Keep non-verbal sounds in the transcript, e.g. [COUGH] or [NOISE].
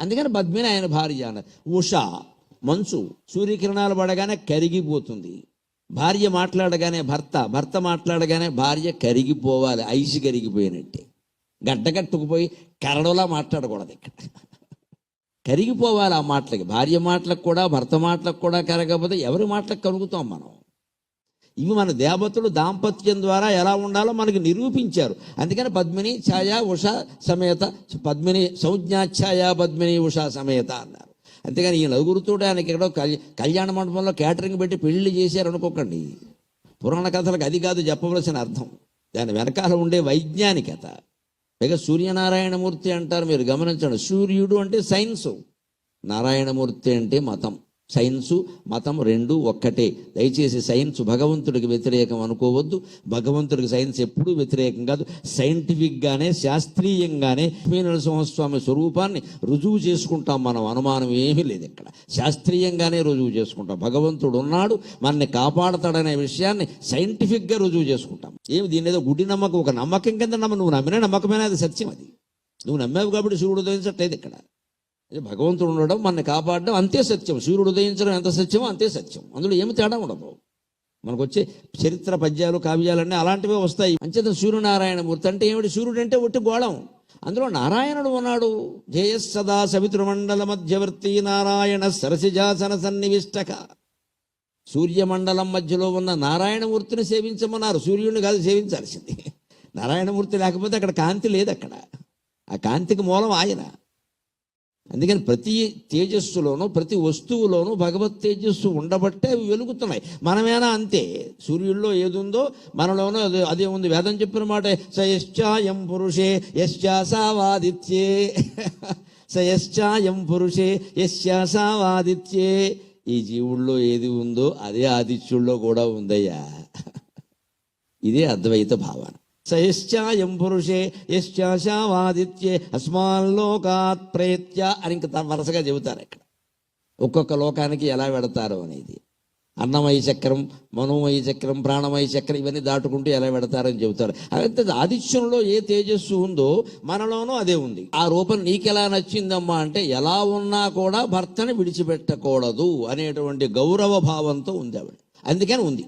అందుకని పద్మిని ఆయన భార్య అన్నారు ఉష మంచు సూర్యకిరణాలు పడగానే కరిగిపోతుంది. భార్య మాట్లాడగానే భర్త భర్త మాట్లాడగానే భార్య కరిగిపోవాలి ఐసి కరిగిపోయినట్టే. గడ్డగట్టుకుపోయి కరడలా మాట్లాడకూడదు ఇక్కడ. కరిగిపోవాలి ఆ మాటలకి. భార్య మాటలకు కూడా భర్త మాటలకు కూడా కరగకపోతే ఎవరి మాటలకు కలుగుతాం మనం? ఇవి మన దేవతలు దాంపత్యం ద్వారా ఎలా ఉండాలో మనకి నిరూపించారు. అందుకని పద్మిని ఛాయా ఉష సమేత పద్మిని సంజ్ఞాఛాయ పద్మిని ఉష సమేత అన్నారు. అంతేగాని ఈ నలుగురితో ఆయనకి ఎక్కడో కళ్యాణ కళ్యాణ మండపంలో క్యాటరింగ్ పెట్టి పెళ్ళి చేశారు అనుకోకండి. పురాణ కథలకు అది కాదు చెప్పవలసిన అర్థం. దాని వెనకాల ఉండే వైజ్ఞానికత. పైగా సూర్యనారాయణమూర్తి అంటారు మీరు గమనించండి. సూర్యుడు అంటే సైన్సు. నారాయణమూర్తి అంటే మతం. సైన్సు మతం రెండు ఒక్కటే. దయచేసి సైన్స్ భగవంతుడికి వ్యతిరేకం అనుకోవద్దు. భగవంతుడికి సైన్స్ ఎప్పుడూ వ్యతిరేకం కాదు. సైంటిఫిక్గానే శాస్త్రీయంగానే లక్ష్మీ నరసింహస్వామి స్వరూపాన్ని రుజువు చేసుకుంటాం మనం. అనుమానం ఏమీ లేదు ఇక్కడ. శాస్త్రీయంగానే రుజువు చేసుకుంటాం. భగవంతుడు ఉన్నాడు మనల్ని కాపాడతాడనే విషయాన్ని సైంటిఫిక్గా రుజువు చేసుకుంటాం. ఏమి దీని ఏదో గుడి నమ్మకం ఒక నమ్మకం కింద నమ్మ నువ్వు నమ్మిన నమ్మకమైన? అది సత్యం అది. నువ్వు నమ్మావు కాబట్టి శివుడు ఉదయించట్లేదు ఇక్కడ. భగవంతుడు ఉండడం మనని కాపాడడం అంతే సత్యం. సూర్యుడు ఉదయించడం ఎంత సత్యమో అంతే సత్యం. అందులో ఏమి తేడా ఉండదు. మనకు వచ్చే చరిత్ర పద్యాలు కావ్యాలన్నీ అలాంటివే వస్తాయి. అంచేత సూర్యనారాయణమూర్తి అంటే ఏమిటి? సూర్యుడు అంటే ఒట్టి గోళం. అందులో నారాయణుడు ఉన్నాడు. జయస్సదా సవితృమండల మధ్యవర్తి నారాయణ సరసిజాసన సన్నివిష్టక. సూర్యమండలం మధ్యలో ఉన్న నారాయణమూర్తిని సేవించమన్నారు. సూర్యుడిని కాదు సేవించాల్సింది. నారాయణమూర్తి లేకపోతే అక్కడ కాంతి లేదు అక్కడ ఆ కాంతికి మూలం ఆయన. అందుకని ప్రతి తేజస్సులోనూ ప్రతి వస్తువులోనూ భగవత్ తేజస్సు ఉండబట్టే అవి వెలుగుతున్నాయి. మనమేనా అంతే? సూర్యుల్లో ఏది ఉందో మనలోనూ అదే అదే ఉంది. వేదం చెప్పిన మాట సయశ్చాయం పురుషే యశ్చాసావాదిత్యే [LAUGHS] సయశ్చాయం పురుషే యశ్చాసావాదిత్యే ఈ జీవుల్లో ఏది ఉందో అదే ఆదిత్యుల్లో కూడా ఉందయ్యా. [LAUGHS] ఇదే అద్వైత భావన. సయశ్చాయం పురుషే యశ్చాశావాదిత్యే అస్మాల్లోకాత్ ప్రేత్య అని ఇంక వరుసగా చెబుతారు ఇక్కడ. ఒక్కొక్క లోకానికి ఎలా వెడతారు అనేది. అన్నమయ చక్రం మనోమయ చక్రం ప్రాణమయ చక్రం ఇవన్నీ దాటుకుంటూ ఎలా వెడతారని చెబుతారు. అయితే ఆదిత్యంలో ఏ తేజస్సు ఉందో మనలోనూ అదే ఉంది. ఆ రూపం నీకెలా నచ్చిందమ్మా అంటే ఎలా ఉన్నా కూడా భర్తని విడిచిపెట్టకూడదు అనేటువంటి గౌరవ భావంతో ఉంది ఆవిడ. అందుకని ఉంది.